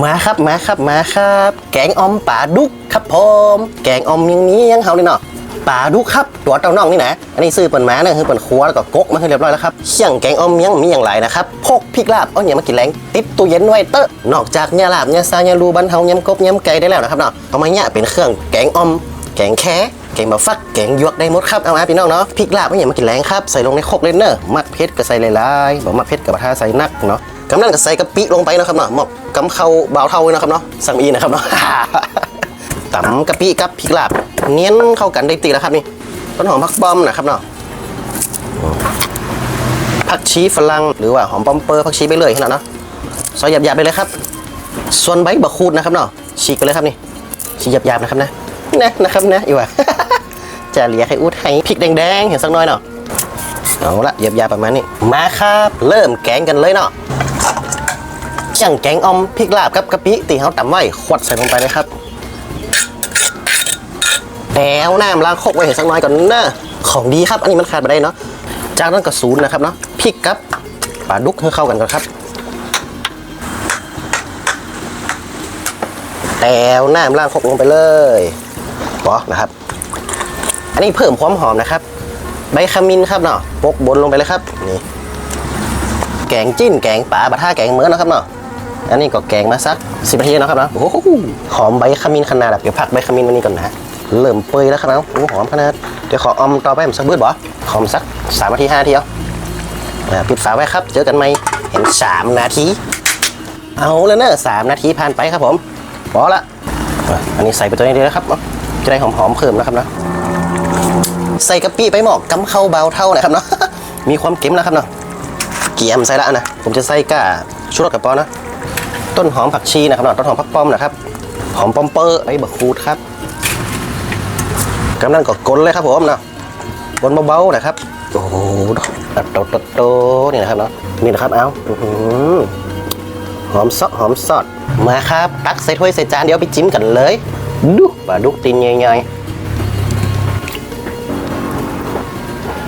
มาครับมาครับมาครับ แกงออมป่าดุกครับผมแกงออมยังนี้ยังเฮาเลยเนาะป่าดุกครับตัวเต้าน่องนี่นะอันนี้ซื้อเปิ่นมาเนี่ยคือเปิ่นครัวแล้วก็กกมาให้เรียบร้อยแล้วครับเสี่ยงแกงออมยังมีอย่างไรนะครับพกพริกลาบเอาอย่างมากินแรงติดตู้เย็นไว้เตอะนอกจากเนี่ยลาบเนี่ยซาเนี่ยรูบันเทาเนี่ยกบเนี่ยไก่ได้แล้วนะครับเนาะเอามาเนี่ยเป็นเครื่องแกงออมแกงแค่แกงบะฟักแกงยวกได้หมดครับเอามาพี่น้องเนาะพริกลาบไม่อย่ามากินแรงครับใส่ลงในโคกเลยเนอะมักเผ็ดก็ใส่หลายๆบอกมักเผ็ดกับทาใส่นักเนาะ กำลังก็ใส่กะปิลงไปนะครับเนาะหมอกกำเข้าเบาเท่าเลยนะครับเนาะสั่งอีนะครับเนาะ ตำกะปิกับพริกลาบ เนียนเข้ากันได้ตีแล้วครับนี่ต้นหอมผักป้อมนะครับเนาะผักชีฝรั่งหรือว่าหอมปอมเปอร์ผักชีไปเลยขนาดเนาะซอยหยาบๆไปเลยครับ ส่วนใบบะคูดนะครับเนาะฉีกไปเลยครับนี่ฉีกหยาบๆนะครับนะนะนะครับนะอยู่ว่ะจะเหลียให้อุดให้พริกแดงๆเห็นสักหน่อยเนาะเอาละหยาบๆประมาณนี้มาครับ เริ่มแกงกันเลยเนาะ จังแกงออมพริกลาบกับกะปิตีเขาตำไว้ขวดใส่ลงไปเลยครับแล้วน้ำล้างโคกไว้เห็นสักน้อยก่อนนะของดีครับ อันนี้มันขาดไม่ได้เนาะจากนั้นก็ศูนย์นะครับเนาะพริกกับปลาดุกให้เข้ากันก่อนครับแล้วน้ำล้างโคกลงไปเลยปอนะครับ อันนี้เพิ่มความหอมนะครับ ใบขมิ้นครับเนาะปกบนลงไปเลยครับนี่แกงจิ้นแกงป่าบะท่าแกงเมือนะครับเนาะ อันนี้ก็แกงมาสักสิบนาทีแล้วครับเนาะโอ้โหหอมใบขมิ้นขนาดแบบเดี๋ยวพักใบขมิ้นอันนี้ก่อนนะเริ่มเปื่อยแล้วครับเนาะโอ้หอมขนาดเดี๋ยวขออมต่อไปผมสักบืดบ่หอมสักสามนาทีห้าทีเอาปิดฝาไว้ครับเจอกันไหมเห็นสามนาที เอาแล้วเนอะสามนาทีผ่านไปครับผมพอละอันนี้ใส่ไปตัวนี้เลยนะครับเนาะจะได้หอมๆเพิ่มนะครับเนาะใส่กะปิไปหมอกกำเข้าเบาเท่านะครับเนาะมีความเค็มนะครับเนาะเกี่ยมใส่ละนะผมจะใส่ก้าชูรสกับปอนะ ต้นหอมผักชีนะครับเนาะต้นหอมผักป้อมนะครับหอมปอมเปอร์ไอ้บะคูดครับกำลังก็กลนเลยครับผมเนาะกลนเบาๆนะครับโอ้โหโตโตโตๆนี่นะครับเนาะนี่นะครับเอาหอมซอสหอมซอสมาครับ ตักใส่ถ้วยใส่จานเดี๋ยวไปจิ้มกันเลยดูปลาดุกตีนใหญ่ๆ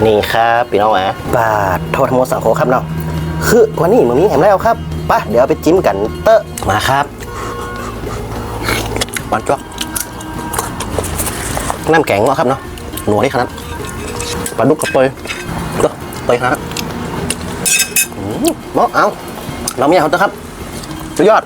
นี่ครับพี่น้องอะปาดโทษทั้งหมดสังโคครับเนาะคือว่านี้มันมีแหมแล้วครับ ปะเดี๋ยวไปจิ้มกันเตอะมาครับหวานจ๊อกน้ำแกงเนาะครับเนาะหนัวนี่ขนาดปลาดุกกับเปยเด้อเปยฮะอืมเหมาะเอาเราไม่อยากเอาเตอะครับสุดยอด